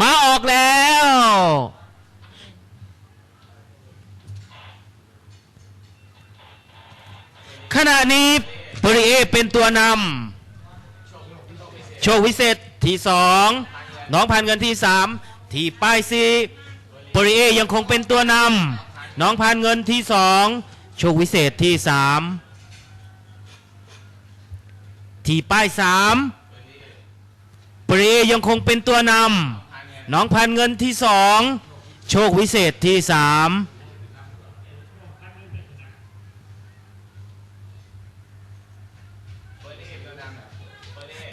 มาออกแล้ว ขณะนี้ปริเอเป็นตัวนำโชควิเศษที่สองน้องพันเงินที่สามที่ป้ายซีปริเอยังคงเป็นตัวนำน้องพันเงินที่สองโชควิเศษที่สามที่ป้ายสามปริเอยังคงเป็นตัวนำ น้องพันเงินที่สองโชควิเศษที่สาม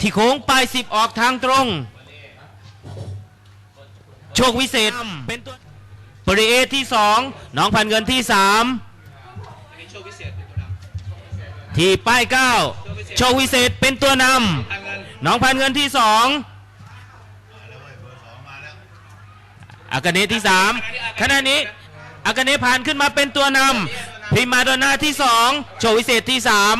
ที่โค้งปลายสิบออกทางตรง โชควิเศษเป็นตัวปริเอที่สองน้องพันเงินที่สามที่ป้ายเก้าโชควิเศษเป็นตัวนำน้องพันเงินที่สอง อากาเนที่สามขณะนี้อากาเนผ่านขึ้นมาเป็นตัวนำพิมาโดนาที่สองโชวิเศษที่สาม